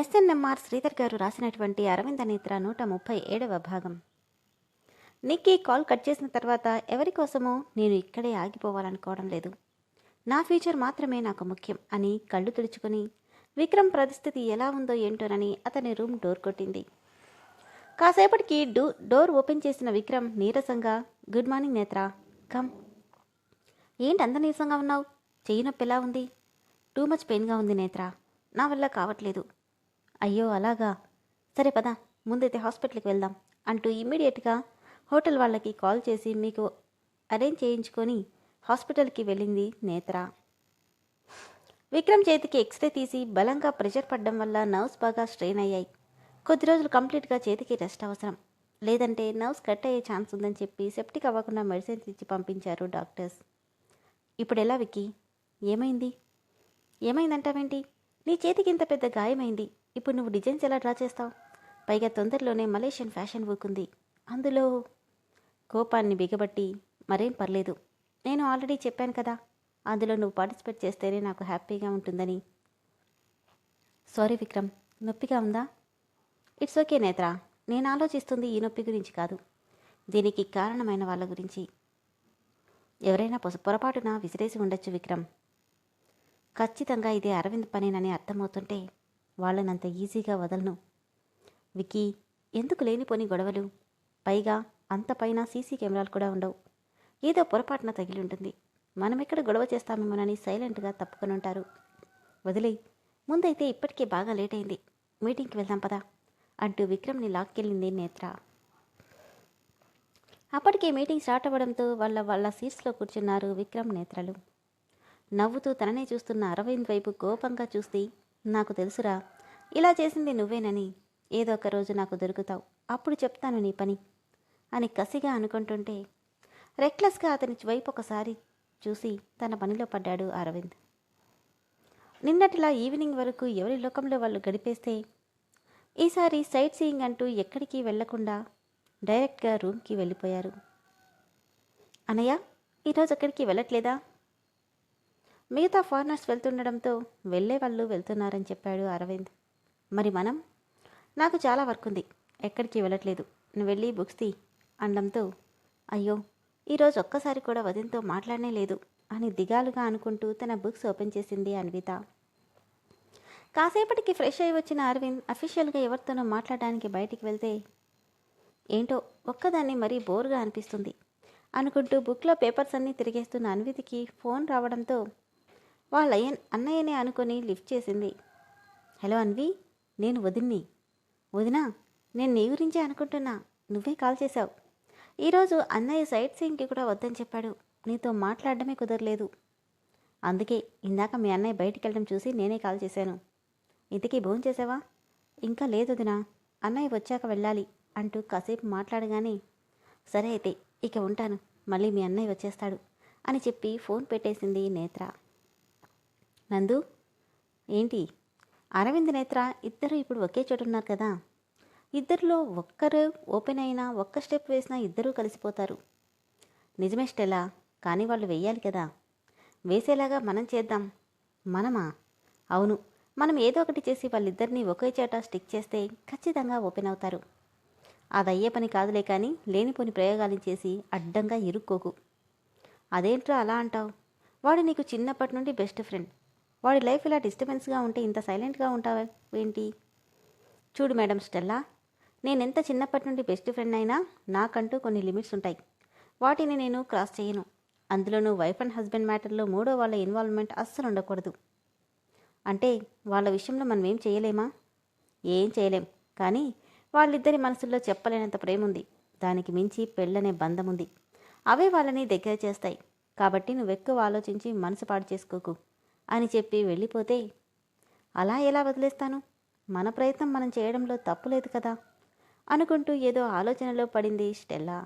SNMR Sridhar గారు రాసినటువంటి అరవింద నేత్ర నూట ముప్పై ఏడవ భాగం. నిక్కీ కాల్ కట్ చేసిన తర్వాత ఎవరి కోసమో నేను ఇక్కడే ఆగిపోవాలనుకోవడం లేదు. నా ఫ్యూచర్ మాత్రమే నాకు ముఖ్యం అని కళ్ళు తుడుచుకొని విక్రమ్ పరిస్థితి ఎలా ఉందో ఏంటోనని అతని రూమ్ డోర్ కొట్టింది. కాసేపటికి డో డోర్ ఓపెన్ చేసిన విక్రమ్ నీరసంగా గుడ్ మార్నింగ్ నేత్ర కమ్. ఏంటి అంత నీరసంగా ఉన్నావు? చెయ్యి నొప్పి ఎలా ఉంది. టూ మచ్ పెయిన్గా ఉంది నేత్ర. నా వల్ల కావట్లేదు. అయ్యో అలాగా? సరే పద ముందైతే హాస్పిటల్కి వెళ్దాం అంటూ ఇమ్మీడియట్గా హోటల్ వాళ్ళకి కాల్ చేసి మీకు అరేంజ్ చేయించుకొని హాస్పిటల్కి వెళ్ళింది నేత్ర. విక్రమ్ చేతికి ఎక్స్రే తీసి బలంగా ప్రెషర్ పడడం వల్ల నర్వ్స్ బాగా స్ట్రెయిన్ అయ్యాయి. కొద్ది రోజులు కంప్లీట్గా చేతికి రెస్ట్ అవసరం. లేదంటే నర్వ్స్ కట్ అయ్యే ఛాన్స్ ఉందని చెప్పి సెప్టిక్ అవ్వకుండా మెడిసిన్స్ ఇచ్చి పంపించారు డాక్టర్స్. ఇప్పుడు ఎలా విక్కీ? ఏమైంది? ఏమైందంటావేంటి? నీ చేతికి ఇంత పెద్ద గాయమైంది. ఇప్పుడు నువ్వు డిజైన్స్ ఎలా డ్రా చేస్తావు? పైగా తొందరలోనే మలేషియన్ ఫ్యాషన్ వీక్ ఉంది. అందులో కోపాన్ని బిగబట్టి మరేం పర్లేదు. నేను ఆల్రెడీ చెప్పాను కదా అందులో నువ్వు పార్టిసిపేట్ చేస్తేనే నాకు హ్యాపీగా ఉంటుందని. సారీ విక్రమ్ నొప్పిగా ఉందా? ఇట్స్ ఓకే నేత్ర నేను ఆలోచిస్తుంది ఈ నొప్పి గురించి కాదు. దీనికి కారణమైన వాళ్ళ గురించి. ఎవరైనా పొస- పొరపాటున విసిరేసి ఉండొచ్చు విక్రమ్. ఖచ్చితంగా ఇదే అరవింద్ పనేనని అర్థమవుతుంటే వాళ్ళనంత ఈజీగా వదలను. వికీ ఎందుకు లేనిపోని గొడవలు? పైగా అంత పైన సీసీ కెమెరాలు కూడా ఉండవు. ఏదో పొరపాటున తగిలి ఉంటుంది మనం ఎక్కడ గొడవ చేస్తామేమోనని సైలెంట్గా తప్పుకొని ఉంటారు వదిలే ముందైతే ఇప్పటికే బాగా లేట్ అయింది మీటింగ్కి వెళ్దాం పదా? అంటూ విక్రమ్ని లాక్కెళ్ళింది నేత్ర. అప్పటికే మీటింగ్ స్టార్ట్ అవ్వడంతో వాళ్ళ వాళ్ళ సీట్స్లో కూర్చున్నారు విక్రమ్ నేత్రలు. నవ్వుతూ తననే చూస్తున్న అరవింద్ వైపు కోపంగా చూస్తే నాకు తెలుసురా. ఇలా చేసింది నువ్వేనని. ఏదో ఒక రోజు నాకు దొరుకుతావు. అప్పుడు చెప్తాను నీ పని అని కసిగా అనుకుంటుంటే రెక్లెస్గా అతని వైపు ఒకసారి చూసి తన పనిలో పడ్డాడు అరవింద్. నిన్నటిలా ఈవినింగ్ వరకు ఎవరి లోకంలో వాళ్ళు గడిపేస్తే ఈసారి సైట్ సీయింగ్ అంటూ ఎక్కడికి వెళ్ళకుండా డైరెక్ట్గా రూమ్కి వెళ్ళిపోయారు. అనయ్య ఈరోజు ఎక్కడికి వెళ్ళట్లేదా? మిగతా ఫారినర్స్ వెళ్తుండడంతో వెళ్ళే వాళ్ళు వెళ్తున్నారని చెప్పాడు అరవింద్. మరి మనం? నాకు చాలా వర్క్ ఉంది. ఎక్కడికి వెళ్ళట్లేదు. నువ్వు వెళ్ళి బుక్స్ తీ అనడంతో అయ్యో ఈరోజు ఒక్కసారి కూడా వదినతో మాట్లాడనే లేదు అని దిగాలుగా అనుకుంటూ తన బుక్స్ ఓపెన్ చేసింది అన్విత. కాసేపటికి ఫ్రెష్ అయి వచ్చిన అరవింద్ అఫీషియల్గా ఎవరితోనో మాట్లాడడానికి బయటికి వెళ్తే ఏంటో ఒక్కదాన్ని మరీ బోర్గా అనిపిస్తుంది అనుకుంటూ బుక్లో పేపర్స్ అన్నీ తిరిగేస్తున్న అన్వితికి ఫోన్ రావడంతో వాళ్ళ అన్నయ్యనే అనుకొని లిఫ్ట్ చేసింది. హలో అన్వి నేను వదిన్ని. వదినా నేను నీ గురించే అనుకుంటున్నా. నువ్వే కాల్ చేశావు. ఈరోజు అన్నయ్య సైట్ సీయింగ్కి కూడా వద్దని చెప్పాడు. నీతో మాట్లాడడమే కుదరలేదు. అందుకే ఇందాక మీ అన్నయ్య బయటికి వెళ్ళడం చూసి నేనే కాల్ చేశాను. ఇంతకీ భోజనం చేసావా ఇంకా లేదు వదినా. అన్నయ్య వచ్చాక వెళ్ళాలి అంటూ కాసేపు మాట్లాడగానే సరే అయితే ఇక ఉంటాను. మళ్ళీ మీ అన్నయ్య వచ్చేస్తాడు అని చెప్పి ఫోన్ పెట్టేసింది నేత్ర. నందు ఏంటి? అరవింద్ నేత్ర ఇద్దరు ఇప్పుడు ఒకే చోట ఉన్నారు కదా? ఇద్దరిలో ఒక్కరు ఓపెన్ అయినా ఒక్క స్టెప్ వేసినా ఇద్దరూ కలిసిపోతారు. నిజమే స్టెలా కానీ వాళ్ళు వెయ్యాలి కదా? వేసేలాగా మనం చేద్దాం. మనమా? అవును. మనం ఏదో ఒకటి చేసి వాళ్ళిద్దరినీ ఒకే చోట స్టిక్ చేస్తే ఖచ్చితంగా ఓపెన్ అవుతారు. అది అయ్యే పని కాదులే కానీ లేనిపోని ప్రయోగాలు చేసి అడ్డంగా ఇరుక్కోకు. అదేంట్రా అలా అంటావు? వాడు నీకు చిన్నప్పటి నుండి బెస్ట్ ఫ్రెండ్. వాడి లైఫ్ ఇలా డిస్టర్బెన్స్గా ఉంటే ఇంత సైలెంట్గా ఉంటావా? ఏంటి? చూడు మేడం స్టెల్లా నేనెంత చిన్నప్పటి నుండి బెస్ట్ ఫ్రెండ్ అయినా నాకంటూ కొన్ని లిమిట్స్ ఉంటాయి. వాటిని నేను క్రాస్ చేయను. అందులోనూ వైఫ్ అండ్ హస్బెండ్ మ్యాటర్లో మూడో వాళ్ళ ఇన్వాల్వ్మెంట్ అస్సలు ఉండకూడదు. అంటే వాళ్ళ విషయంలో మనం ఏం చేయలేమా? ఏం చేయలేం. కానీ వాళ్ళిద్దరి మనసుల్లో చెప్పలేనంత ప్రేమ ఉంది. దానికి మించి పెళ్ళనే బంధం ఉంది. అవే వాళ్ళని దగ్గర చేస్తాయి. కాబట్టి నువ్వెక్కువ ఆలోచించి మనసు పాడు చేసుకోకు. అని చెప్పి వెళ్ళిపోతే అలా ఎలా వదిలేస్తాను? మన ప్రయత్నం మనం చేయడంలో తప్పు లేదు కదా? అనుకుంటూ ఏదో ఆలోచనలో పడింది స్టెల్లా.